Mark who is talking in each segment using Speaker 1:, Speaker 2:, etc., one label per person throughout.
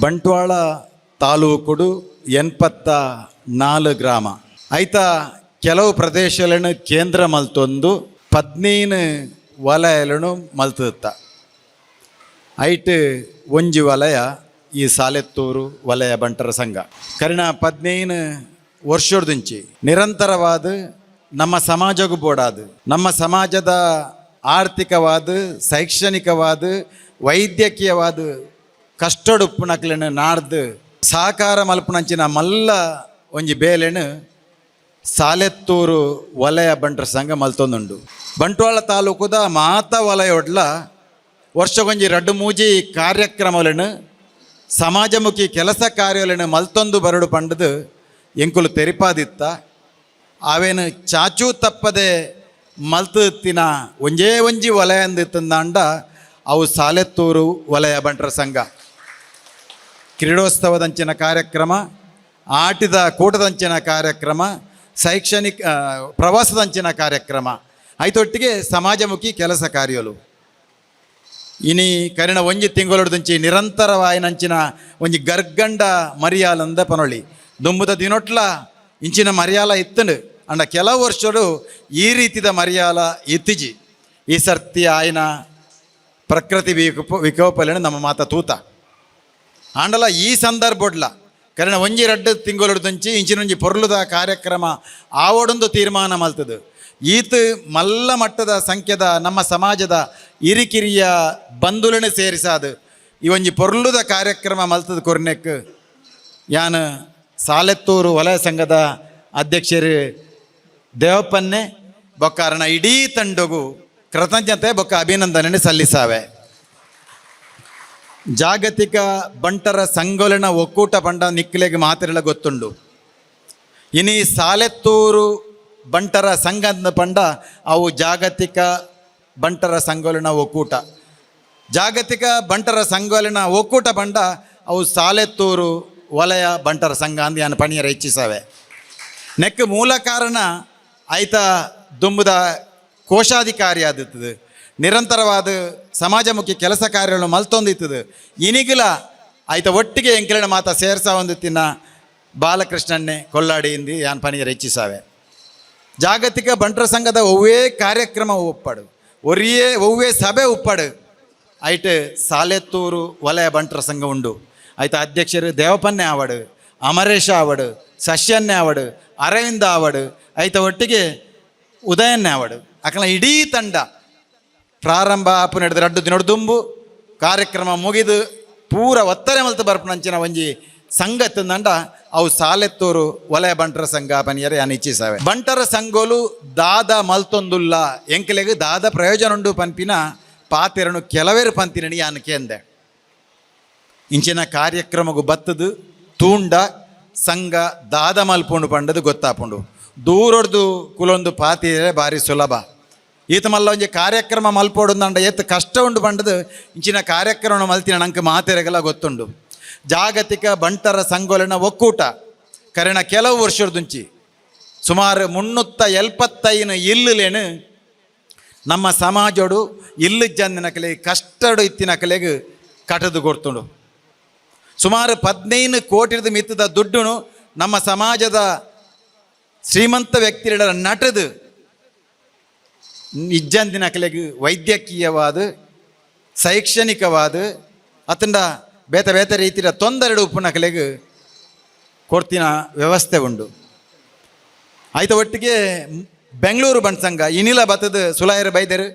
Speaker 1: ಬಂಟ್ವಾಳ ತಾಲೂಕುಡು ಎನ್ಪತ್ತ ನಾಲ್ ಗ್ರಾಮ. ಐತ ಕೆಲವು ಪ್ರದೇಶಗಳನ್ನು ಕೇಂದ್ರ ಮಲ್ತೊಂದು, ಪದ್ನೀನು ವಲಯలను ಮಲ್ತುತ್ತ ಐಟ್ ಒಂಜಿ ವಲಯ, ಈ ಸಾಲೆತ್ತೂರು ವಲಯ ಬಂಟರ ಸಂಘ. ಕರಿಣ, ಪದ್ನೈನು ವರ್ಷದಿಂಚಿ ನಿರಂತರವಾದ ನಮ್ಮ ಸಮಾಜಗೂ ಬೋಡಾದು, ನಮ್ಮ ಸಮಾಜದ ಆರ್ಥಿಕವಾದ, ಶೈಕ್ಷಣಿಕವಾದ, ವೈದ್ಯಕೀಯವಾದ ಕಷ್ಟಡುಪ್ಪುನಕ್ಲೆನು ನಾಡ್ದು ಸಹಕಾರ ಮಲ್ಪುನಂಚಿನ ಮಲ್ಲ ಒಂಜಿ ಬೇಲೆನು ಸಾಲೆತ್ತೂರು ವಲಯ ಬಂಟ್ರ ಸಂಘ ಮಲ್ತೊಂದುಂಡು. ಬಂಟ್ವಾಳ ತಾಲೂಕುದ ಮಾತ ವಲಯ ಒಡ್ಲ ವರ್ಷಗೊಂಜಿ ರಡ್ಡು ಮೂಜಿ ಕಾರ್ಯಕ್ರಮಗಳನ್ನು ಸಮಾಜಮುಖಿ ಕೆಲಸ ಕಾರ್ಯಗಳನ್ನು ಮಲ್ತೊಂದು ಬರಡು ಪಂಡದು ಎಂಕುಲು ತೆರಿಪಾದಿತ್ತ. ಅವೇನು ಚಾಚೂ ತಪ್ಪದೆ ಮಲ್ತಿನ ಒಂಜೇ ಒಂಜಿ ವಲಯ ಅಂದಿತ್ತಂದಾಂಡ ಅವು ಸಾಲೆತ್ತೂರು ವಲಯ ಬಂಟ್ರ ಸಂಘ. ಕ್ರೀಡೋತ್ಸವದಂಚಿನ ಕಾರ್ಯಕ್ರಮ, ಆಟಿದ ಕೂಟದಂಚಿನ ಕಾರ್ಯಕ್ರಮ, ಶೈಕ್ಷಣಿಕ ಪ್ರವಾಸದಂಚಿನ ಕಾರ್ಯಕ್ರಮ. ಐತೊಟ್ಟಿಗೆ ಸಮಾಜಮುಖಿ ಕೆಲಸ ಕಾರ್ಯಲು. ಇನಿ ಕರಿಣ ಒಂಜಿ ತಿಂಗಳೊಡ್ದುಂಚಿ ನಿರಂತರವಾಯಿನಂಚಿನ ಒಂಜಿ ಗರ್ಗಂಡ ಮರಿಯಾಲಂದ ಪನೊಳಿ ದುಂಬುದ ದಿನೊಟ್ಲ ಇಂಚಿನ ಮರಿಯಾಲ ಇತ್ತಂಡು. ಅಂಡ ಕೆಲವು ವರ್ಷಡು ಈ ರೀತಿದ ಮರಿಯಾಲ ಇತ್ತಿಜಿ. ಈ ಸರ್ತಿ ಆಯ್ನ ಪ್ರಕೃತಿ ವಿಕೋಪ ವಿಕೋಪಲೆನು ನಮ್ಮ ಮಾತ ತೂತ. ಆಂಡಲ ಈ ಸಂದರ್ಭಡ್ಲ ಕರೆನ ಒಂಜಿ ರಡ್ಡು ತಿಂಗಳೊಡ್ದುಂಚಿ ಇಂಚಿನೊಂಜಿ ಪೊರ್ಲುದ ಕಾರ್ಯಕ್ರಮ ಆವಡೊಂದು ತೀರ್ಮಾನ ಮಲ್ತದು. ಈತ ಮಲ್ಲ ಮಟ್ಟದ ಸಂಖ್ಯದ ನಮ್ಮ ಸಮಾಜದ ಇರಿಕಿರಿಯ ಬಂಧುಲನೆ ಸೇರಿಸಾದು ಈ ಒಂಜಿ ಪೊರ್ಲುದ ಕಾರ್ಯಕ್ರಮ ಮಲ್ತದ ಕೊರ್ನೆಕ್ ಯಾನ್ ಸಾಲೆತ್ತೂರು ವಲಯ ಸಂಘದ ಅಧ್ಯಕ್ಷರು ದೇವಪ್ಪನ್ನೇ ಬೊಕ್ಕಾರಣ ಇಡೀ ತಂಡಗೂ ಕೃತಜ್ಞತೆ ಬೊಕ್ಕ ಅಭಿನಂದನೆ ಸಲ್ಲಿಸಾವೆ. ಜಾಗತಿಕ ಬಂಟರ ಸಂಗೋಲನ ಒಕ್ಕೂಟ ಬಂಡ ನಿಕ್ಲೆಗೆ ಮಾತಿರಲ ಗೊತ್ತುಂಡು. ಇನಿ ಸಾಲೆತ್ತೂರು ಬಂಟರ ಸಂಘ ಅಂದ ಪಂಡ ಅವು ಜಾಗತಿಕ ಬಂಟರ ಸಂಗೋಲನ ಒಕ್ಕೂಟ. ಜಾಗತಿಕ ಬಂಟರ ಸಂಗೋಲನ ಒಕ್ಕೂಟ ಬಂಡ ಅವು ಸಾಲೆತ್ತೂರು ವಲಯ ಬಂಟರ ಸಂಘ ಅಂದು ಪಣಿಯರ ಹೆಚ್ಚಿಸವೆ. ನೆಕ್ ಮೂಲ ಕಾರಣ ಐತ ದುಂಬುದ ಕೋಶಾಧಿಕಾರಿ ಆದಿತ್ತದು. ನಿರಂತರವಾದ ಸಮಾಜಮುಖಿ ಕೆಲಸ ಕಾರ್ಯಗಳನ್ನು ಮಲ್ತೊಂದಿತ್ತದು. ಇನಿಗಿಲ ಆಯ್ತ ಒಟ್ಟಿಗೆ ಎಂಕಿಲಿನ ಮಾತ ಸೇರ್ಸ ತಿನ್ನ. ಬಾಲಕೃಷ್ಣನ್ನೇ ಇಂದಿ ಯಾನ್ ಪನಿಯರ ಹೆಚ್ಚಿಸಾವೆ ಜಾಗತಿಕ ಬಂಟರ ಸಂಘದ ಒವ್ವೇ ಕಾರ್ಯಕ್ರಮ ಒಪ್ಪಡು. ಒರಿಯೇ, ಒವ್ವೇ ಸಭೆ ಒಪ್ಪಡು. ಐಟ್ ಸಾಲೆತ್ತೂರು ವಲಯ ಬಂಟರ ಸಂಘ ಉಂಡು. ಆಯ್ತ ಅಧ್ಯಕ್ಷರು ದೇವಪನ್ನೆ ಆವಡು, ಅಮರೇಶ ಆವಡು, ಸಸ್ಯನ್ನೇ ಆವಡು, ಅರವಿಂದ ಆವಡು, ಆಯ್ತ ಒಟ್ಟಿಗೆ ಉದಯನ್ನೇ ಆವಡು. ಅಕಲ ಇಡೀ ತಂಡ ಪ್ರಾರಂಭ ಆಪು ನಡೆದ ರಡ್ಡು ದಿನೊಡ್ದುಂಬು ಕಾರ್ಯಕ್ರಮ ಮುಗಿದು ಪೂರ ಒತ್ತರೆ ಮಲ್ತು ಬರ್ಪಣಂಚಿನ ಒಂಜಿ ಸಂಗತ್ ನಂಡ ಅವು ಸಾಲೆತ್ತೂರು ವಲಯ ಬಂಟರ ಸಂಘ ಪನಿಯರೆ ಯಾನ್ ಇಚ್ಛಿಸಾವೆ ಬಂಟರ ಸಂಘೋಲು ದಾದ ಮಲ್ತೊಂದುಲ್ಲ. ಎಂಕಲೆಗೆ ದಾದ ಪ್ರಯೋಜನ ಉಂಡು ಪನ್ಪಿನ ಪಾತೆರನು ಕೆಲವೇರು ಪಂತಿನಡಿ ಯಾನ್ ಅಂದೆ. ಇಂಚಿನ ಕಾರ್ಯಕ್ರಮಗು ಬತ್ತದು ತೂಂಡ ಸಂಘ ದಾದ ಮಲ್ಪುಂಡು ಪಂಡದು ಗೊತ್ತಾಪುಂಡು. ದೂರೊಡ್ದು ಕುಲೊಂದು ಪಾತಿರೆ ಬಾರಿ ಸುಲಭ. ಈತ ಮಲ್ಲ ಒಂಜಿ ಕಾರ್ಯಕ್ರಮ ಮಲ್ಪೋಡುಂದಂಡ ಏತ್ ಕಷ್ಟ ಉಂಡು ಪಂಡದು. ಇಂಚಿನ ಕಾರ್ಯಕ್ರಮ ಮಲ್ತಿನ ನಂಗೆ ಮಾತೆರೆಗಲ ಗೊತ್ತುಂಡು. ಜಾಗತಿಕ ಬಂಟರ ಸಂಗೋಲನ ಒಕ್ಕೂಟ. ಕರೆಣ ಕೆಲವು ವರ್ಷದುಂಚಿ ಸುಮಾರು ಮುನ್ನೂತ್ತ ಎಲ್ಪತ್ತೈನ ಇಲ್ಲುಲೇನು ನಮ್ಮ ಸಮಾಜಡು ಇಲ್ಲು ಜಂದಿನ ಕಲೆಗೆ ಕಷ್ಟಡು ಇತ್ತಿನ ಕಲೆಗೆ ಕಟದು ಕೊಡ್ತುಂಡು. ಸುಮಾರು ಪದ್ನೈದು ಕೋಟಿದ ಮಿತ್ತದ ದುಡ್ಡುನು ನಮ್ಮ ಸಮಾಜದ ಶ್ರೀಮಂತ ವ್ಯಕ್ತಿಗಳ ನಟದು ಇಜ್ಜಂದಿನ ಕಲೆಗೆ ವೈದ್ಯಕೀಯವಾದ, ಶೈಕ್ಷಣಿಕವಾದ, ಅತಂಡ ಬೇತ ಬೇತ ರೀತಿಯ ತೊಂದರೆ ಉಪ್ಪುನ ಕಲೆಗೆ ಕೊಡ್ತಿನ ವ್ಯವಸ್ಥೆ ಉಂಡು. ಆಯ್ತು ಒಟ್ಟಿಗೆ ಬೆಂಗಳೂರು ಬಣ್ ಸಂಘ ಇನಿಲ ಬತ್ತದ ಸುಲಾಯರ ಬೈದರು.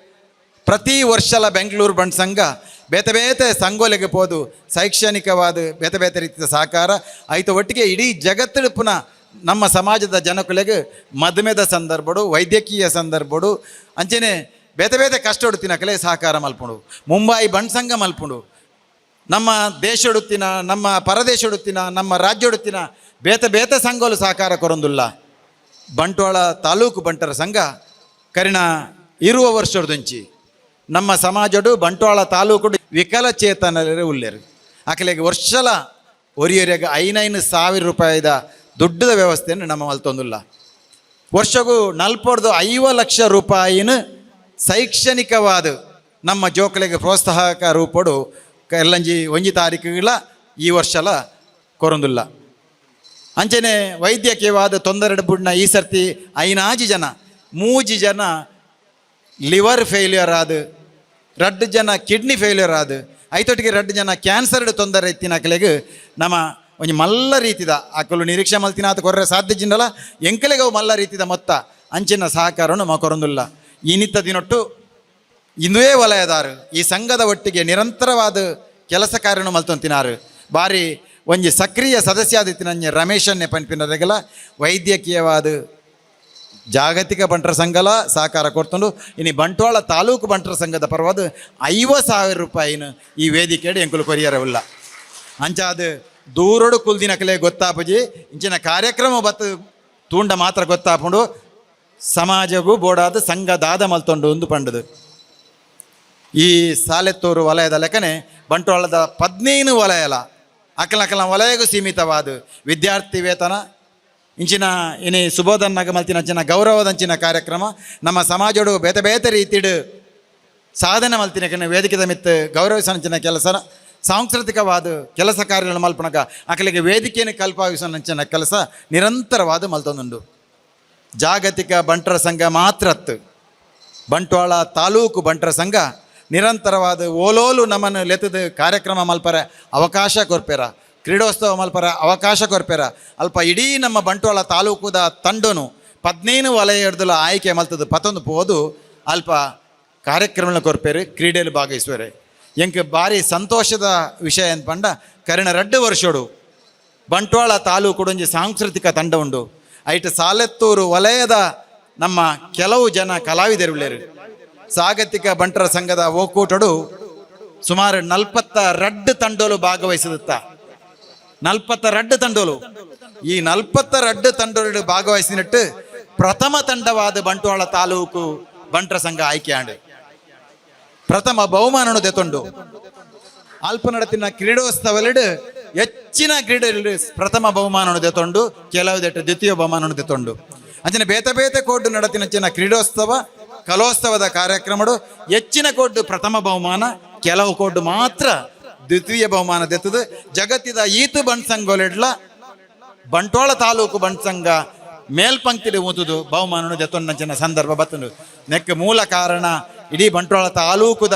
Speaker 1: ಪ್ರತಿ ವರ್ಷಲ ಬೆಂಗಳೂರು ಬಣ್ ಸಂಘ ಬೇತೆ ಬೇತೆ ಸಂಗೋಲೆಗೆ ಪೋದು, ಶೈಕ್ಷಣಿಕವಾದ ಬೇತ ಬೇತ ರೀತಿಯ ಸಹಕಾರ ಆಯ್ತು ಒಟ್ಟಿಗೆ ಇಡೀ ಜಗತ್ತಿನ ನಮ್ಮ ಸಮಾಜದ ಜನಕುಲೆಗೆ ಮದುಮೆದ ಸಂದರ್ಭಡು, ವೈದ್ಯಕೀಯ ಸಂದರ್ಭಡು, ಅಂಚೆನೆ ಬೇತೆ ಬೇತೆ ಕಷ್ಟ ಉಡುತ್ತಿನ ಕಲೆ ಸಹಕಾರ ಮಲ್ಪುಂಡು, ಮುಂಬೈ ಬಣ್ ಸಂಘ ಮಲ್ಪುಂಡು, ನಮ್ಮ ದೇಶ ಉಡುತ್ತಿನ ನಮ್ಮ ಪರದೇಶ ಉಡುತ್ತಿನ ನಮ್ಮ ರಾಜ್ಯ ಉಡುತ್ತಿನ ಬೇತೆ ಬೇತೆ ಸಂಘಲು ಸಹಕಾರ ಕೊರೊಂದುಲ್ಲ. ಬಂಟ್ವಾಳ ತಾಲೂಕು ಬಂಟರ ಸಂಘ ಕರಿಣ ಇರುವ ವರ್ಷದಂಚಿ ನಮ್ಮ ಸಮಾಜಡು, ಬಂಟ್ವಾಳ ತಾಲೂಕು ವಿಕಲಚೇತನರೇ ಉಲ್ಲೇರು. ಆಕಲೆಗೆ ವರ್ಷಲ ಒರಿಯೊರೆಗೆ ಐನೈನು ಸಾವಿರ ರೂಪಾಯಿದ ದುಡ್ಡದ ವ್ಯವಸ್ಥೆಯನ್ನು ನಮ್ಮ ಮಲ್ತೊಂದುಲ್ಲ ವರ್ಷಗೂ ನಲ್ಪರ್ದು ಐವ ಲಕ್ಷ ರೂಪಾಯಿನ ಶೈಕ್ಷಣಿಕವಾದ ನಮ್ಮ ಜೋಕಲೆಗೆ ಪ್ರೋತ್ಸಾಹಕ ರೂಪಡು ಎಲ್ಲಂಜಿ ಒಂಜಿ ತಾರೀಕುಗಳ ಈ ವರ್ಷಲ ಕೊರೊಂದುಲ್ಲ. ಅಂಚನೆ ವೈದ್ಯಕೀಯವಾದ ತೊಂದರೆ ಬುಡ್ನ ಈ ಸರ್ತಿ ಐನಾಜಿ ಜನ, ಮೂಜಿ ಜನ ಲಿವರ್ ಫೇಲ್ಯೂರ್ ಆದ, ರಡ್ಡು ಜನ ಕಿಡ್ನಿ ಫೇಲ್ಯೂರ್ ಆದ ಐತೊಟ್ಟಿಗೆ ರಡ್ಡು ಜನ ಕ್ಯಾನ್ಸರ್ಡ್ ತೊಂದರೆ ಇತ್ತಿನ ಕಲೆಗೆ ನಮ್ಮ ಒಂಜಿ ಮಲ್ಲ ರೀತಿದ ಅಕಲು ನಿರೀಕ್ಷೆ ಮಲ್ತಿನಾತ ಕೊರ್ರೆ ಸಾಧ್ಯ ಜಿಂದಲ ಎಂಕಲೆಗೆ ಮಲ್ಲ ರೀತಿದ ಮೊತ್ತ, ಅಂಚಿನ ಸಹಕಾರವನ್ನು ಮ ಕೊರೊಂದುಲ್ಲ. ಇನ್ನಿತ್ತ ದಿನೊಟ್ಟು ಇಂದುವೇ ವಲಯದಾರು, ಈ ಸಂಘದ ಒಟ್ಟಿಗೆ ನಿರಂತರವಾದ ಕೆಲಸ ಕಾರ್ಯನು ಮಲ್ತಂತಿನಾರು. ಬಾರಿ ಒಂಜಿ ಸಕ್ರಿಯ ಸದಸ್ಯ ಆದಿತ್ತಿನ ರಮೇಶನ್ನೇ ಪನ್ಪಿನದೆಗಲ ವೈದ್ಯಕೀಯವಾದ ಜಾಗತಿಕ ಬಂಟರ ಸಂಘಲ ಸಹಕಾರ ಕೊಡ್ಕೊಂಡು ಇನ್ನು ಬಂಟ್ವಾಳ ತಾಲೂಕು ಬಂಟರ ಸಂಘದ ಪರವಾದ ಐವತ್ತು ಸಾವಿರ ರೂಪಾಯಿನ ಈ ವೇದಿಕೆಡು ಎಂಕುಲು ಕೊರಿಯರವಿಲ್ಲ ಅಂಚಾದ ದೂರಡು ಕುಲ್ದಿನ ಕಲೆ ಗೊತ್ತಾಪಜಿ. ಇಂಚಿನ ಕಾರ್ಯಕ್ರಮ ಬತ್ತ ತೂಂಡ ಮಾತ್ರ ಗೊತ್ತಾಪುಂಡು. ಸಮಾಜಗೂ ಬೋಡಾದ ಸಂಘ ದಾದ ಮಲ್ತೊಂಡು ಒಂದು ಪಂಡದು. ಈ ಸಾಲೆತ್ತೂರು ವಲಯದ ಲೆಕ್ಕನೆ ಬಂಟ್ವಾಳದ ಪದ್ನೈನು ವಲಯಲ. ಅಕಲ ಅಕಲ ವಲಯಗೂ ಸೀಮಿತವಾದ. ವಿದ್ಯಾರ್ಥಿ ವೇತನ, ಇಂಚಿನ ಇನಿ ಸುಬೋಧನ್ನಾಗ ಮಲ್ತಿನ ಅಂಚಿನ ಗೌರವದಂಚಿನ ಕಾರ್ಯಕ್ರಮ, ನಮ್ಮ ಸಮಾಜಡು ಬೇತೆ ಬೇತೆ ರೀತಿಡು ಸಾಧನೆ ಮಲ್ತಿನ ವೇದಿಕೆದ ಮಿತ್ತು ಗೌರವಿಸಂಚಿನ ಕೆಲಸ ಸಾಂಸ್ಕೃತಿಕವಾದ ಕೆಲಸ ಕಾರ್ಯಗಳನ್ನು ಮಲ್ಪನಕ ಅಕಲಿಗೆ ವೇದಿಕೆಯನ್ನು ಕಲ್ಪಾವಿಸಂಚಿನ ಕೆಲಸ ನಿರಂತರವಾದ ಮಲ್ತೊಂದುಂಡು ಜಾಗತಿಕ ಬಂಟರ ಸಂಘ ಮಾತ್ರತ್ತು ಬಂಟ್ವಾಳ ತಾಲೂಕು ಬಂಟರ ಸಂಘ ನಿರಂತರವಾದ ಓಲೋಲು ನಮ್ಮನ್ನು ಲೆತ್ತದ ಕಾರ್ಯಕ್ರಮ ಮಲ್ಪರ, ಅವಕಾಶ ಕೊರ್ಪೆರ. ಕ್ರೀಡೋತ್ಸವ ಮಲ್ಪರ, ಅವಕಾಶ ಕೊರ್ಪೆರ. ಅಲ್ಪ ಇಡೀ ನಮ್ಮ ಬಂಟ್ವಾಳ ತಾಲೂಕುದ ತಂಡನು ಪದ್ನೈನು ವಲಯ ಹಿಡ್ದಲ ಆಯ್ಕೆ ಮಲ್ತದ ಪತೊಂದು ಪೋದು, ಅಲ್ಪ ಕಾರ್ಯಕ್ರಮಗಳನ್ನ ಕೊರ್ಪೇರು, ಕ್ರೀಡೆಯಲ್ಲಿ ಭಾಗವಹಿಸುವರೆ. ಎಂಕ್ ಭಾರಿ ಸಂತೋಷದ ವಿಷಯ ಅಂತ ಪಂಡ ಕರಿಣ ರಡ್ಡು ವರ್ಷೋಡು. ಬಂಟ್ವಾಳ ತಾಲೂಕು ಒಂಜಿ ಸಾಂಸ್ಕೃತಿಕ ತಂಡ ಉಂಡು. ಐಟ್ ಸಾಲೆತ್ತೂರು ವಲಯದ ನಮ್ಮ ಕೆಲವು ಜನ ಕಲಾವಿದರು ಸಾಗತಿಕ ಬಂಟರ ಸಂಘದ ಒಕ್ಕೂಟಡು ಸುಮಾರು ನಲ್ಪತ್ತ ರಡ್ಡು ತಂಡೋಲು ಭಾಗವಹಿಸಿದತ್ತ. ನಲ್ಪತ್ತ ರಡ್ಡು ತಂಡೋಲು. ಈ ನಲ್ಪತ್ತ ರಡ್ಡು ತಂಡೋಲು ಭಾಗವಹಿಸಿನಟ್ಟು ಪ್ರಥಮ ತಂಡವಾದ ಬಂಟ್ವಾಳ ತಾಲೂಕು ಬಂಟರ ಸಂಘ ಆಯ್ಕೆ ಆಂಡು ಪ್ರಥಮ ಬಹುಮಾನವನ್ನು ದೆತೊಂಡು ಅಲ್ಪ ನಡತಿನ ಹೆಚ್ಚಿನ ಕ್ರೀಡೆಯಲ್ಲಿ ಪ್ರಥಮ ಬಹುಮಾನವನ್ನು ದೆತೊಂಡು ಕೆಲವು ದೆಟ್ಟು ದ್ವಿತೀಯ ಬಹುಮಾನವನ್ನು ದೆತೊಂಡು ಅಂಚಿನ ಬೇತ ಬೇತೆ ಕೋಡ್ ನಡತಿನ ಕ್ರೀಡೋತ್ಸವ, ಕಲೋತ್ಸವದ ಕಾರ್ಯಕ್ರಮಡು ಹೆಚ್ಚಿನ ಕೋಡ್ ಪ್ರಥಮ ಬಹುಮಾನ, ಕೆಲವು ಕೋಡ್ ಮಾತ್ರ ದ್ವಿತೀಯ ಬಹುಮಾನ ದೆತ್ತದು ಜಗತ್ತಿದ ಈತು ಬಣ್ಸಂಗೋಲೆಡ್ಲ, ಬಂಟ್ವಾಳ ತಾಲೂಕು ಬಣ್ಸಂಗ ಮೇಲ್ಪಂಕ್ತಿ ಊತುದು ಬಹುಮಾನವನ್ನು ದೆತ್ತೊಂಡಂಚಿನ ಸಂದರ್ಭ ಬತ್ತುಂಡು. ನೆಕ್ ಮೂಲ ಕಾರಣ ಇಡೀ ಬಂಟ್ವಾಳ ತಾಲೂಕುದ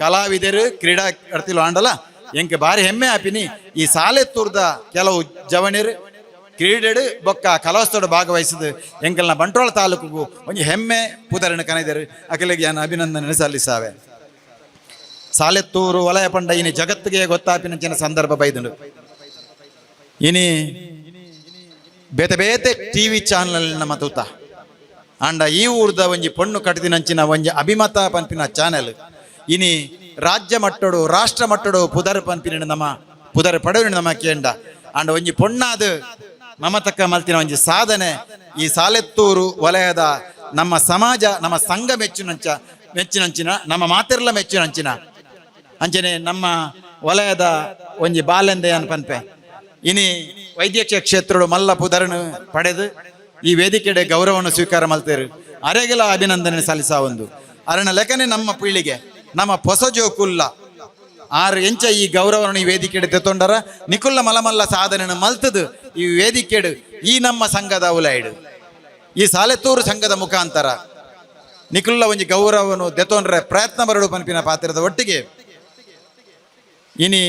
Speaker 1: ಕಲಾವಿದರು, ಕ್ರೀಡಾ ಕಡ್ತಿಲು ಆಂಡಲ, ಎಂಕ್ ಭಾರಿ ಹೆಮ್ಮೆ ಆಪಿನಿ. ಈ ಸಾಲೆತ್ತೂರ್ದ ಕೆಲವು ಜವಣಿರು ಕ್ರೀಡೆಡು ಬೊಕ್ಕ ಕಲೋತ್ಸವದ ಭಾಗವಹಿಸಿದ ಎಂಕಲ್ನ ಬಂಟ್ವಾಳ ತಾಲೂಕಿಗೂ ಒಂದು ಹೆಮ್ಮೆ ಪುದರಣ ಕನೆದರು ಅಕಲಿಗೆ ನಾನು ಅಭಿನಂದನೆ ಸಲ್ಲಿಸಾವೆ. ಸಾಲೆತ್ತೂರು ವಲಯ ಪಂಡ ಇನಿ ಜಗತ್ತಿಗೆ ಗೊತ್ತಾಪಿನಂಚಿನ ಸಂದರ್ಭ ಬೈದನು ಇನಿ ಬೇತೆ ಬೇತೆ ಟಿವಿ ಚಾನಲ್ ನಮ್ಮ ತೂತ. ಅಂಡ ಈ ಊರ್ದ ಒಂಜಿ ಪೊಣ್ಣು ಕಟ್ಟಿದಿನಂಚಿನ ಒಂಜಿ ಅಭಿಮತ ಪನ್ಪಿನ ಚಾನೆಲ್. ಇನಿ ರಾಜ್ಯ ಮಟ್ಟಡು, ರಾಷ್ಟ್ರ ಮಟ್ಟಡು ಪುದರ್ ಪಂಪಿನ ನಮ್ಮ ಪುದರ್ ಪಡವಿನ ನಮ್ಮ ಕೇಂಡ. ಆಂಡ ಒಂಜಿ ಪೊಣ್ಣಾದ ಮಮತಕ್ಕ ಮಲ್ತಿನ ಒಂಜಿ ಸಾಧನೆ. ಈ ಸಾಲೆತ್ತೂರು ವಲಯದ ನಮ್ಮ ಸಮಾಜ, ನಮ್ಮ ಸಂಘ ಮೆಚ್ಚಿನಂಚ, ಮೆಚ್ಚಿನಂಚಿನ, ನಮ್ಮ ಮಾತೆರ್ಲ ಮೆಚ್ಚಿನಂಚಿನ. ಅಂಚನೆ ನಮ್ಮ ವಲಯದ ಒಂಜಿ ಬಾಲೆಂದೆ ಅನ್ಪನ್ಪೆ ಇನಿ ವೈದ್ಯಕೀಯ ಕ್ಷೇತ್ರಡು ಮಲ್ಲ ಪುದರನು ಪಡೆದು ಈ ವೇದಿಕೆಡೆ ಗೌರವವನ್ನು ಸ್ವೀಕಾರ ಮಾಡ್ತೇವೆ ಅರೆಗೆಲ ಅಭಿನಂದನೆ ಸಲ್ಲಿಸ ಒಂದು. ಅರಣ ಲೆಕ್ಕನೆ ನಮ್ಮ ಪೀಳಿಗೆ, ನಮ್ಮ ಹೊಸ ಜೋಕುಲ್ಲ ಆರು ಎಂಚ ಈ ಗೌರವವನ್ನು ಈ ವೇದಿಕೆಡೆ ತೆತ್ತೊಂಡರ. ನಿಕುಲ್ಲ ಮಲಮಲ್ಲ ಸಾಧನೆಯನ್ನು ಮಲ್ತದು ಈ ವೇದಿಕೆಡು, ಈ ನಮ್ಮ ಸಂಘದ ಉಲಾಯಿಡು. ಈ ಸಾಲೆತ್ತೂರು ಸಂಘದ ಮುಖಾಂತರ ನಿಕುಲ್ಲ ಒಂಜಿ ಗೌರವವನ್ನು ದೆತ್ತೊಂಡ್ರೆ ಪ್ರಯತ್ನ ಬರಡು ಪನ್ಪಿನ ಪಾತ್ರದ ಒಟ್ಟಿಗೆ. ಇನಿ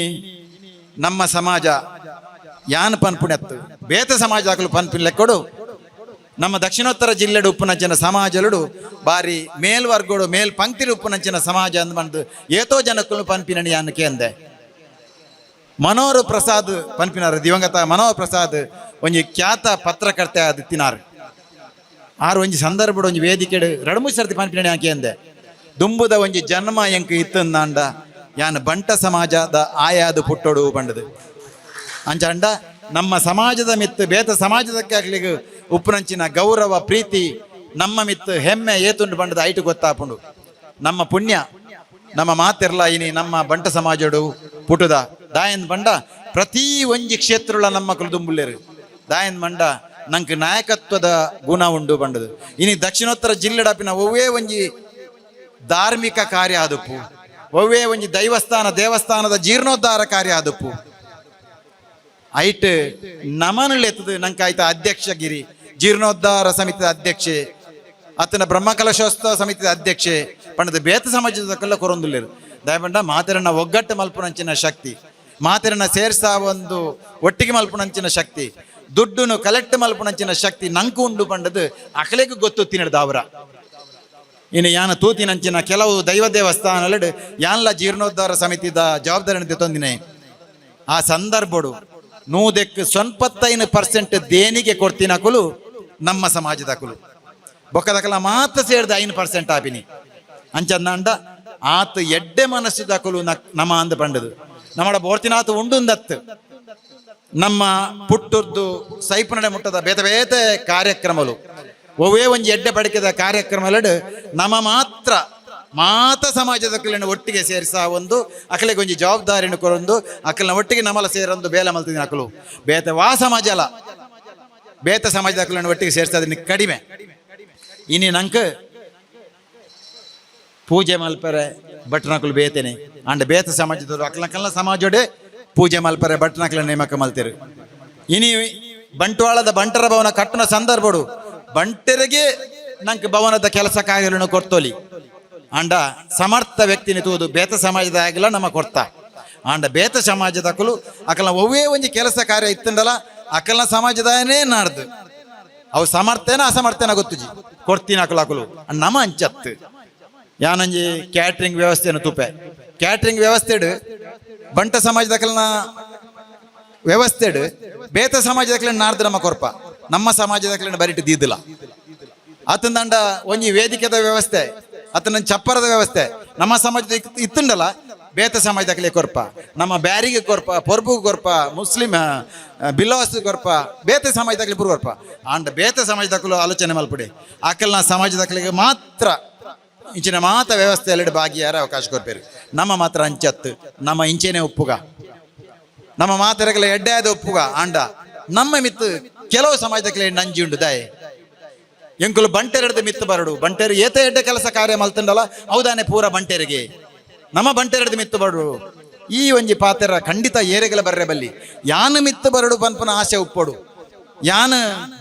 Speaker 1: ನಮ್ಮ ಸಮಾಜ ಯಾನ್ ಪನ್ಪುಣೆತ್ತು. ಬೇತ ಸಮಾಜ ಹಾಕಲು ಪನ್ಪಿನ ಲೆಕ್ಕಡು ನಮ್ಮ ದಕ್ಷಿಣೋತ್ತರ ಜಿಲ್ಲೆಡು ಉಪ್ಪುನಂಚಿನ ಸಮಾಜಲುಡು, ಬಾರಿ ಮೇಲ್ವರ್ಗೋಡು ಮೇಲ್ ಪಂಕ್ತಿಲು ಉಪ್ಪುನಂಚಿನ ಸಮಾಜ ಅಂದ್ ಬಂದು ಏತೋ ಜನಕ್ಕೂ ಪನ್ಪಿನಣಿ ಅನ್ನಕ್ಕೆ ಅಂದೆ ಮನೋಹರ್ ಪ್ರಸಾದ್ ಪನ್ಪಿನಾರ್, ದಿವಂಗತ ಮನೋಹರ್ ಪ್ರಸಾದ್ ಒಂಜಿ ಖ್ಯಾತ ಪತ್ರಕರ್ತೆ ಆದ್ ತಿನಾರ್. ಆರು ಒಂಜಿ ಸಂದರ್ಭಡು ಒಂಜಿ ವೇದಿಕೆಡು ರಡಮು ಸರ್ತಿ ಪನ್ಪಿನಣಿ ಆಕೆ ಅಂದೆ ದುಂಬುದ ಒಂಜಿ ಜನ್ಮ ಎಂಕ್ ಇತ್ತಂದಾಂಡ ಯಾನ್ ಬಂಟ ಸಮಾಜದ ಆಯಾದು ಪುಟ್ಟೋಡು ಬಂಡದು. ಅಂಚಾಂಡ ನಮ್ಮ ಸಮಾಜದ ಮಿತ್ತು, ಬೇತ ಸಮಾಜದಕ್ಕೆ ಆಗ್ಲಿ ಉಪ್ಪುನಂಚಿನ ಗೌರವ, ಪ್ರೀತಿ, ನಮ್ಮ ಮಿತ್ತು, ಹೆಮ್ಮೆ ಏತುಂಡು ಬಂಡದ ಐಟು ಗೊತ್ತಾಪುಂಡು. ನಮ್ಮ ಪುಣ್ಯ, ನಮ್ಮ ಮಾತಿರ್ಲ ಇನಿ ನಮ್ಮ ಬಂಟ ಸಮಾಜಡು ಪುಟುದ. ದಾಯನ್ ಬಂಡ ಪ್ರತಿ ಒಂಜಿ ಕ್ಷೇತ್ರಗಳ ನಮ್ಮ ದುಂಬುಳ್ಳೇರು ದಾಯನ್ ಬಂಡ ನಂಗೆ ನಾಯಕತ್ವದ ಗುಣ ಉಂಡು ಬಂಡದು. ಇನಿ ದಕ್ಷಿಣೋತ್ತರ ಜಿಲ್ಲೆಡಪಿನ ಒವ್ವೇ ಒಂಜಿ ಧಾರ್ಮಿಕ ಕಾರ್ಯ ಆದುಪ್ಪು. ಒವ್ವೇ ಒಂಜಿ ದೈವಸ್ಥಾನ, ದೇವಸ್ಥಾನದ ಜೀರ್ಣೋದ್ಧಾರ ಕಾರ್ಯ ಆದುಪ್ಪು. ಐಟ್ ನಮನಲೆತ್ತದು ನಂಗೆ ಅಧ್ಯಕ್ಷ ಅಧ್ಯಕ್ಷಗಿರಿ ಜೀರ್ಣೋದ್ಧಾರ ಸಮಿತಿದ ಅಧ್ಯಕ್ಷೆ, ಆತನ ಬ್ರಹ್ಮಕಲಶೋತ್ಸವ ಸಮಿತಿದ ಅಧ್ಯಕ್ಷೆ ಪಂಡದ ಬೇತ ಸಮಾಜದಕ್ಕೆಲ್ಲ ಕೊರೊಂದುಲ್ಲೇರು. ದಯಪಂಡ ಮಾತೆರನ್ನ ಒಗ್ಗಟ್ಟು ಮಲ್ಪುನಂಚಿನ ಶಕ್ತಿ ಮಾತೆರನ್ನ ಸೇರ್ಸಾ ಒಂದು ಒಟ್ಟಿಗೆ ಮಲ್ಪುನಂಚಿನ ಶಕ್ತಿ ದುಡ್ಡುನು ಕಲೆಕ್ಟ್ ಮಲ್ಪುನಂಚಿನ ಶಕ್ತಿ ನಂಕು ಉಂಡು ಪಂಡದು ಅಕಲೆಗೂ ಗೊತ್ತು ತಿನ್ನಡ್ದ ಅವರ ಇನ್ನು ಯಾನ ತೂತಿನಂಚಿನ ಕೆಲವು ದೈವ ದೇವಸ್ಥಾನ ಯಾನ್ಲ ಜೀರ್ಣೋದ್ಧಾರ ಸಮಿತಿದ ಜವಾಬ್ದಾರಿ ತಂದಿನೇ ಆ ಸಂದರ್ಭಡು ನೂದೆಕ್ ಸ್ವಲ್ಪತ್ತೈನ ಪರ್ಸೆಂಟ್ ದೇನಿಗೆ ಹಾಕಲು ನಮ್ಮ ಸಮಾಜದಕುಲು ಬೊಕ್ಕದಕಲ ಮಾತ್ರ ಸೇರಿದ ಐನ್ ಪರ್ಸೆಂಟ್ ಆಪಿನಿ. ಅಂಚಂದ ಆತ ಎಡ್ಡೆ ಮನಸ್ಸುದಕುಲು ನಕ್ ನಮ್ಮ ಅಂದ ಬಂಡದು ನಮ್ಮಡ ಬೋರ್ತಿನಾಥ ಉಂಡುಂದತ್ತು. ನಮ್ಮ ಪುಟ್ಟುರ್ದು ಸೈಪುನಡೆ ಮುಟ್ಟದ ಬೇತ ಬೇತೆ ಕಾರ್ಯಕ್ರಮಗಳು ಒವೇ ಒಂಜಿ ಎಡ್ಡೆ ಪಡಿಕೆದ ಕಾರ್ಯಕ್ರಮಗಳು ನಮ್ಮ ಮಾತ್ರ ಮಾತ ಸಮಾಜದ ಅಕ್ಕಲನ್ನು ಒಟ್ಟಿಗೆ ಸೇರಿಸ ಒಂದು ಅಕಲಿಗೆ ಒಂಜಿ ಜವಾಬ್ದಾರಿಯನ್ನು ಕೊರೊಂದು, ಅಕಲನ ಒಟ್ಟಿಗೆ ನಮಲ ಸೇರೊಂದು ಬೇಲ ಮಲ್ತಿದ್ದೀನಿ ಅಕಲು. ಬೇತೆ ವಾ ಸಮಾಜ ಅಲ್ಲ. ಬೇತ ಸಮಾಜದ ಅಕಲನ್ನು ಒಟ್ಟಿಗೆ ಸೇರಿಸೋದನ್ನ ಕಡಿಮೆ. ಇನ್ನು ನಂಕ ಪೂಜೆ ಮಲ್ಪರೆ ಭಟ್ನಕಲು ಬೇತೇನೆ. ಅಂಡ್ ಬೇತ ಸಮಾಜದವರು ಅಕ್ಲಕಲ್ಲ ಸಮಾಜೋಡೆ ಪೂಜೆ ಮಲ್ಪರೆ ಬಟ್ಟನಕಲ ನೇಮಕ ಮಲ್ತಿರು. ಇನಿ ಬಂಟ್ವಾಳದ ಬಂಟರ ಭವನ ಕಟ್ಟನ ಸಂದರ್ಭಡು, ಬಂಟರಿಗೆ ನಂಗೆ ಭವನದ ಕೆಲಸ ಕಾರ್ಯಗಳನ್ನು ಕೊಡ್ತೋಲಿ ಅಂಡ ಸಮರ್ಥ ವ್ಯಕ್ತಿನಿ ತೂದು ಬೇತ ಸಮಾಜದ ಆಗಿಲ್ಲ ನಮ್ಮ ಕೊಡ್ತಾ ಅಂಡ ಬೇತ ಸಮಾಜದ ಅಕಲು, ಅಕಲ್ನ ಒವ್ವೇ ಒಂಜಿ ಕೆಲಸ ಕಾರ್ಯ ಇತ್ತಂಡಲ್ಲ ಅಕಲ್ನ ಸಮಾಜದನೇ ನಾಡ್ದು. ಅವು ಸಮರ್ಥೇನ ಅಸಮರ್ಥೇನ ಗೊತ್ತುಜಿ ಕೊಡ್ತೀನಿ ಅಕಲ ಅಕಲು. ಅಂಡ್ ನಮ ಅಂಚತ್ತು ಯಾನಂಜಿ ಕ್ಯಾಟ್ರಿಂಗ್ ವ್ಯವಸ್ಥೆಯನ್ನು ತುಪೆ. ಕ್ಯಾಟ್ರಿಂಗ್ ವ್ಯವಸ್ಥೆಡು, ಬಂಟ ಸಮಾಜದಕಲ್ನ ವ್ಯವಸ್ಥೆಡು, ಬೇತ ಸಮಾಜದಕಲಿನ ನಾಡ್ದು ನಮ್ಮ ಕೊರ್ಪ. ನಮ್ಮ ಸಮಾಜದಕಲಿನ ಬರಿಟ್ಟು ದೀದಿಲ್ಲ ಆತಂದಂಡ ಒಂಜಿ ವೇದಿಕೆದ ವ್ಯವಸ್ಥೆ. ಆತನ ಚಪ್ಪರದ ವ್ಯವಸ್ಥೆ. ನಮ್ಮ ಸಮಾಜದ ಇತ್- ಇತ್ತುಂಡಲ್ಲ? ಬೇತ ಸಮಾಜದಕಲೆ ಕೊರ್ಪ. ನಮ್ಮ ಬ್ಯಾರಿಗೆ ಕೊರ್ಪ ಪೊರ್ಬು ಕೊರ್ಪ ಮುಸ್ಲಿಂ ಬಿಲ್ಲವಾಸ್ ಕೊರ್ಪ, ಬೇತ ಸಮಾಜದಕಲಿ ಪುರು ಕೊರ್ಪ. ಅಂಡ್ ಬೇತ ಸಮಾಜದಕಲು ಆಲೋಚನೆ ಮಲ್ಪಡಿ. ಆಕಲ್ನ ಸಮಾಜದಕಲಿಗೆ ಮಾತ್ರ ಇಂಚಿನ ಮಾತ ವ್ಯವಸ್ಥೆಯಲ್ಲಿ ಭಾಗಿಯಾರ ಅವಕಾಶ ಕೊರ್ಪೇರು. ನಮ್ಮ ಮಾತ್ರ ಅಂಚತ್ತು, ನಮ್ಮ ಇಂಚೇನೆ ಒಪ್ಪುಗ ನಮ್ಮ ಮಾತರಗಳ ಎಡ್ಡೆಯಾದ ಉಪ್ಪುಗ. ಆಂಡ ನಮ್ಮ ಮಿತ್ತು ಕೆಲವು ಸಮಾಜದಕ್ಕೆ ನಂಜಿ ಉಂಡು ದಯೆ. ಎಂಕುಲು ಬಂಟೆರಡ್ದು ಮಿತ್ತು ಬರಡು. ಬಂಟೆರು ಏತ ಎಡ್ಡೆ ಕೆಲಸ ಕಾರ್ಯ ಮಲ್ತಂಡಲ್ಲ, ಹೌದಾನೆ ಪೂರ ಬಂಟೆರಿಗೆ. ನಮ್ಮ ಬಂಟೆರಡ್ದು ಮಿತ್ತು ಬರಡು. ಈ ಒಂಜಿ ಪಾತೆರ ಖಂಡಿತ ಏರೆಗಳ ಬರ್ರೆ ಬಲ್ಲಿ. ಯಾನ ಮಿತ್ತು ಬರಡು ಪನ್ಪನ ಆಸೆ ಉಪ್ಪಡು. ಯಾನ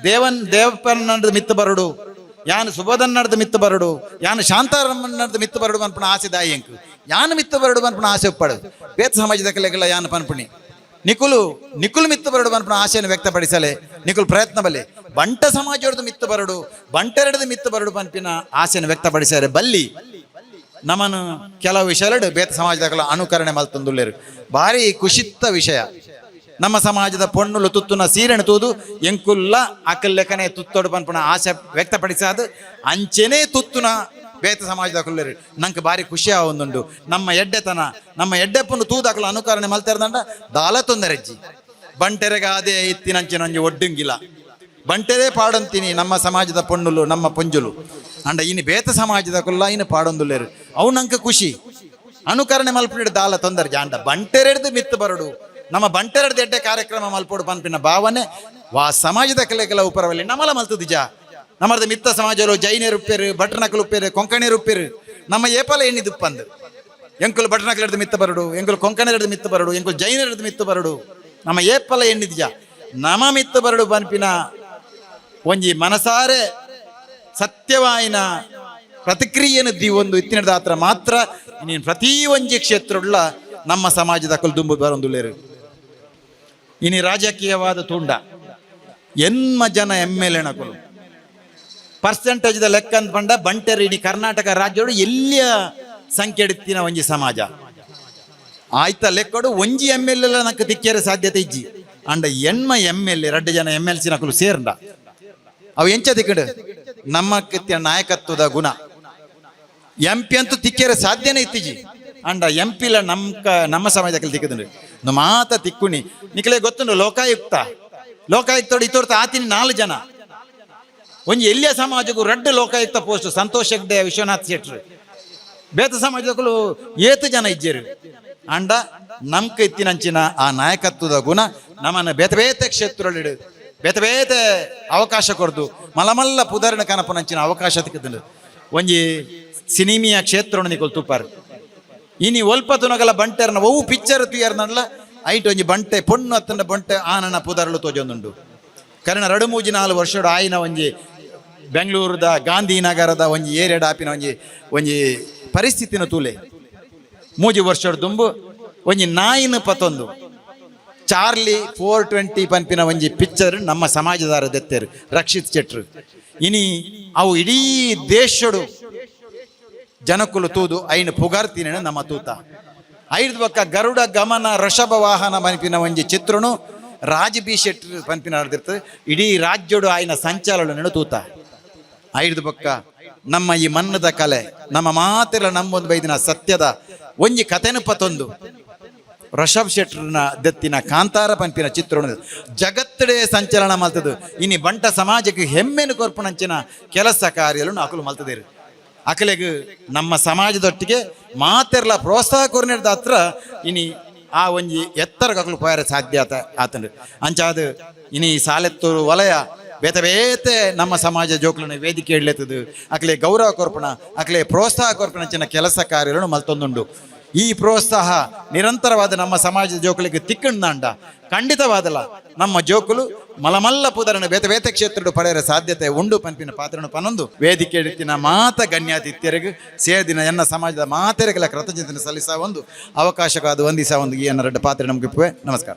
Speaker 1: ದೇವನ್ ದೇವಪ್ಪನದ್ದು ಮಿತ್ತು ಬರಡು. ಯಾನು ಸುಬೋಧನ್ನಡ್ದು ಮಿತ್ತು ಬರಡು. ಯಾನು ಶಾಂತಾರಮ್ಮನದ್ದು ಮಿತ್ತು ಬರಡು ಪನ್ಪನ ಆಸೆ ದಾಯಿ ಎಂಕು ಯಾನ ಮಿತ್ತು ಬರಡು ಪನ್ಪನ ಆಸೆ ಉಪ್ಪಡು. ಬೇತ ಸಮಾಜದ ಕಲೆಗಳ ಯಾನ ಪನ್ಪುಣಿ ನಿಕುಲು ನಿಕುಲು ಮಿತ್ತು ಬರಡು ಪನ್ಪನ ಆಶೆಯನ್ನು ವ್ಯಕ್ತಪಡಿಸಲೆ. ನಿಕುಲು ಪ್ರಯತ್ನ ಬಲ್ಲಿ. ಬಂಟ ಸಮಾಜದ ಮಿತ್ತು ಬರಡು, ಬಂಟೆರಡದ ಮಿತ್ತು ಬರಡು ಪನ್ಪಿನ ಆಸೆಯನ್ನು ವ್ಯಕ್ತಪಡಿಸಾರೆ. ಬಲ್ಲಿ ನಮ್ಮನ್ನು ಕೆಲವು ವಿಷಯಗಳು ಬೇತ ಸಮಾಜದ ಅನುಕರಣೆ ಮಲ್ತಂದುಳ್ಳೇರು ಭಾರಿ ಖುಷಿತ್ತ ವಿಷಯ. ನಮ್ಮ ಸಮಾಜದ ಪೊಣ್ಣುಲು ತುತ್ತುನ ಸೀರೆಣೆ ತೂದು, ಎಂಕುಲ್ಲ ಅಕಲ್ಲೆಕನೆ ತುತ್ತೋಡು ಪನ್ಪುನ ಆಸೆ ವ್ಯಕ್ತಪಡಿಸಾದ, ಅಂಚೆನೇ ತುತ್ತುನ ಬೇತ ಸಮಾಜದ ಕುಲ್ಲೇರು ನಂಗೆ ಭಾರಿ ಖುಷಿ ಆವೊಂದುಂಡು ನಮ್ಮ ಎಡ್ಡೆತನ, ನಮ್ಮ ಎಡ್ಡೆಪ್ಪನ್ನು ತೂದಾಕಲು ಅನುಕರಣೆ ಮಲ್ತಾರದಂಡ ದಾಲ ತೊಂದರೆಜ್ಜಿ ಬಂಟೆರೆಗಾದೆ ಇತ್ತಿನಂಚಿನಂಜಿ ಒಡ್ಡುಂಗಿಲ್ಲ. ಬಂಟೆರೇ ಪಾಡಂತೀನಿ ನಮ್ಮ ಸಮಾಜದ ಪೊಣ್ಣುಲು ನಮ್ಮ ಪುಂಜುಲು ಅಂಡ ಇನ್ನು ಬೇತ ಸಮಾಜದ ಕುಲ್ಲ ಇನ್ನು ಪಾಡೊಂದುಲ್ಲೇರು. ಅವು ನಂಗೆ ಖುಷಿ. ಅನುಕರಣೆ ಮಲ್ಪಿಡು ದಾಲ ತೊಂದರೆ ಅಂಡ ಬಂಟೆರೆಡ್ದು ಮಿತ್ತು ಬರಡು. ನಮ್ಮ ಬಂಟೆರೆಡ್ದು ಎಡ್ಡೆ ಕಾರ್ಯಕ್ರಮ ಮಲ್ಪೋಡು ಪನ್ಪಿನ ಭಾವನೆ. ವಾ ಸಮಾಜದ ಕಲೆ ಕೆಲವು ಪರವಲ್ಲಿ ನಮಲ ಮಲ್ತದ ಜಾ ನಮ್ಮದ ಮಿತ್ತ ಸಮಾಜರು ಜೈನರು ಉಪ್ಪೇರು ಭಟ್ರನಕಲು ಉಪ್ಪೇರು ಕೊಂಕಣಿಯರು ಉಪ್ಪೇರು ನಮ್ಮ ಏಪಲ ಏನಿದಪ್ಪ ಪಂದು ಎಂಕುಲು ಹಿಡಿದು ಮಿತ್ತ ಬರಡು, ಎಂಕುಲು ಹಿಡಿದು ಮಿತ್ತ ಬರಡು, ಎಂಕುಲು ಹಿಡಿದು ಮಿತ್ತ ಬರಡು. ನಮ್ಮ ಏಪಲ ಏನಿದ್ಯ? ನಮ ಮಿತ್ತ ಬರಡು ಬನ್ಪಿನ ಒಂಜಿ ಮನಸಾರೆ ಸತ್ಯವಾಯಿನ ಪ್ರತಿಕ್ರಿಯೆಯನ್ನು ದಿ ಒಂದು ಇತ್ತಿನ ದಾತ್ರ ಮಾತ್ರ ನೀನು ಪ್ರತಿ ಒಂಜಿ ಕ್ಷೇತ್ರವುಳ್ಳ ನಮ್ಮ ಸಮಾಜದ ದುಂಬು ಬರೊಂದುಳ್ಳೇರು ಇನಿ ರಾಜಕೀಯವಾದ ತುಂಡ. ಎನ್ಮ ಜನ ಎಂ ಎಲ್ ಪರ್ಸೆಂಟೇಜ್ದ ಲೆಕ್ಕ ಅಂತ ಪಂಡ ಬಂಟರು ಇಡೀ ಕರ್ನಾಟಕ ರಾಜ್ಯಡು ಎಲ್ಲಿಯ ಸಂಖ್ಯೆ ಇಡ್ತೀನ ಒಂಜಿ ಸಮಾಜ. ಆಯ್ತಾ ಲೆಕ್ಕಡು ಒಂಜಿ ಎಂ ಎಲ್ ಎಲ್ಲ ನಕ್ಕ ತಿಕ್ಕೇರ ಸಾಧ್ಯತೆ ಇಜ್ಜಿ. ಅಂಡ ಎಣ್ಮ ಎಂ ಎಲ್ ಎ ಎರಡು ಜನ ಎಂ ಎಲ್ ಸಿ ನಕಲು ಸೇರ್ಂಡ ಅವು ಎಂಚ ತಿಕ್ಕಡು? ನಮ್ಮ ನಾಯಕತ್ವದ ಗುಣ. ಎಂ ಪಿ ಅಂತೂ ತಿಕ್ಕೇರ ಸಾಧ್ಯನೇ ಇತ್ತಿಜಿ ಅಂಡ ಎಂ ಪಿಲ ನಮ್ಕ ನಮ್ಮ ಸಮಾಜದಲ್ಲಿ ತಿಕ್ಕದಂಡ್ರಿ ನಮ್ಮ ಮಾತ ತಿಕ್ಕುನಿ. ನಿಕ್ಲೆ ಗೊತ್ತುಂಡು ಲೋಕಾಯುಕ್ತ? ಲೋಕಾಯುಕ್ತೋಡು ಇತ್ತೋರ್ತ ಆತಿನಿ ನಾಲ್ಕು ಜನ. ಒಂಜಿ ಎಲ್ಲಿಯ ಸಮಾಜಕ್ಕೂ ರಡ್ಡ್ ಲೋಕಾಯುಕ್ತ ಪೋಸ್ಟ್, ಸಂತೋಷ್ ಹೆಗ್ಡೆ, ವಿಶ್ವನಾಥ್ ಶೆಟ್ರ್ ಬೇತ ಸಮಾಜಕ್ಕೂ ಏತ ಜನ ಇಜ್ಜರು ಅಂಡ ನಮ್ಕ ಇತ್ತಿನಂಚಿನ ಆ ನಾಯಕತ್ವದ ಗುಣ ನಮ್ಮನ್ನು ಬೇತ ಬೇತೆ ಕ್ಷೇತ್ರಗಳಿಡು ಬೇತ ಬೇತೆ ಅವಕಾಶ ಕೊಡ್ದು ಮಲಮಲ್ಲ ಪುದರ್ನ ಕನಪನಂಚಿನ ಅವಕಾಶ ತಿಕ್ಕದಂಡು ಒಂಜಿ ಸಿನಿಮಿಯ ಕ್ಷೇತ್ರ ನಿಕೊಲ್ ತುಪ್ಪಾರು ಇನಿ ಒಲ್ಪ ತುನಗಲ ಬಂಟೆರ್ನ ಒವು ಪಿಕ್ಚರ್ ತುಯರ್ನಲ್ಲ ಐಟ್ ಒಂಜಿ ಬಂಟೆ, ಪೊಣ್ಣು ಅತ್ತಂಡ ಬಂಟೆ ಆನನ ಪುದರ್ಲು ತೋಜೊಂದುಂಡು. ಕರಣ ರಡು ಮೂಜಿ ನಾಲ್ ವರ್ಷಡು ಆಯಿನ ಒಂಜಿ ಬೆಂಗಳೂರದ ಗಾಂಧಿನಗರದ ಒಂಜಿ ಏರಿಯಾ ಆಪಿನ ಒಂಜಿ ಒಂಜಿ ಪರಿಸ್ಥಿತಿನ ತೂಲೆ. ಮೂಜಿ ವರ್ಷದ ದುಂಬು, ಒಂಜಿ ನಾಯಿನ ಪತ್ತೊಂದು ಚಾರ್ಲಿ ಫೋರ್ ಟ್ವೆಂಟಿ ಪನ್ಪಿನ ಒಂಜಿ ಪಿಕ್ಚರ್ ನಮ್ಮ ಸಮಾಜದಾರ ದೆತ್ತೇರು, ರಕ್ಷಿತ್ ಚೆಟ್ರು ಇನಿ ಅವು ಇಡೀ ದೇಶಡು ಜನಕುಲು ತೂದು ಐನು ಪುಗಾರ್ತಿನ ನಮ್ಮ ತೂತ. ಐದು ಪಕ್ಕ ಗರುಡ ಗಮನ ಋಷಭ ವಾಹನ ಪನ್ಪಿನ ಒಂಜಿ ಚಿತ್ರನು ರಾಜಬಿ ಶೆಟ್ಟಿ ಪನ್ಪಿನ ಇಡೀ ರಾಜ್ಯಡು ಆಯ್ನ ಸಂಚಾಲನ ತೂತ. ಐದು ಪಕ್ಕ. ನಮ್ಮ ಈ ಮನ್ನದ ಕಲೆ, ನಮ್ಮ ಮಾತಿರ ನಮ್ಮೊಂದು ಬೈದಿನ ಸತ್ಯದ ಒಂಜಿ ಕಥೆನು ಪತೊಂದು ಋಷಭ್ ಶೆಟ್ಟರ್ನ ದತ್ತಿನ ಕಾಂತಾರ ಪಂಪಿನ ಚಿತ್ರಣ ಜಗತ್ತಡೆ ಸಂಚಲನ ಮಲ್ತದು. ಇನಿ ಬಂಟ ಸಮಾಜಕ್ಕೆ ಹೆಮ್ಮೆನು ಕೊರ್ಪುನಂಚಿನ ಕೆಲಸ ಕಾರ್ಯಲು ಅಕಲು ಮಲ್ತದೇರು. ಅಕಲೆಗ್ ನಮ್ಮ ಸಮಾಜದೊಟ್ಟಿಗೆ ಮಾತೆರ್ಲ ಪ್ರೋತ್ಸಾಹ ಕೊರ್ನಿರ್ದ ಹತ್ರ ಇನಿ ಆ ಒಂಜಿ ಎತ್ತರ ಅಕಲು ಪೋಯರ ಸಾಧ್ಯ ಆತ ಆತಂಡು ಅಂಚಾದ ಇನಿ ಸಾಲೆತ್ತೂರು ವಲಯ ಬೇತೆ ಬೇತೆ ನಮ್ಮ ಸಮಾಜ ಜೋಕ್ಲನ್ನು ವೇದಿಕೆ ಇಡ್ಲೆತ್ತದು ಅಕ್ಲೆ ಗೌರವ ಕೊರ್ಪಣ, ಅಕ್ಲೆ ಪ್ರೋತ್ಸಾಹ ಕೊರ್ಪಣಂಚಿನ ಕೆಲಸ ಕಾರ್ಯಗಳನ್ನು ಮಲ್ತೊಂದುಂಡು. ಈ ಪ್ರೋತ್ಸಾಹ ನಿರಂತರವಾದ ನಮ್ಮ ಸಮಾಜದ ಜೋಕುಲಿಗೆ ತಿಕ್ಕಂಡ ಖಂಡಿತವಾದಲ್ಲ, ನಮ್ಮ ಜೋಕುಲು ಮಲಮಲ್ಲ ಪುದರನ ಬೇತೆ ಬೇತೆ ಕ್ಷೇತ್ರಡು ಪಡೆಯರ ಸಾಧ್ಯತೆ ಉಂಡು ಪನ್ಪಿನ ಪಾತ್ರನು ಪನೊಂದು. ವೇದಿಕೆ ಇಡ್ತಿನ ಮಾತ ಗಣ್ಯಾತಿಥ್ಯರಿಗೆ ಸೇರಿದಿನ ಎನ್ನ ಸಮಾಜದ ಮಾತೆರೆಗಳ ಕೃತಜ್ಞತೆ ಸಲ್ಲಿಸ ಒಂದು ಅವಕಾಶಕ್ಕಾದ ಒಂದಿಸ ಒಂದು ಈ ಎನ್ನ ಪಾತ್ರ ನಮಗೆ ನಮಸ್ಕಾರ.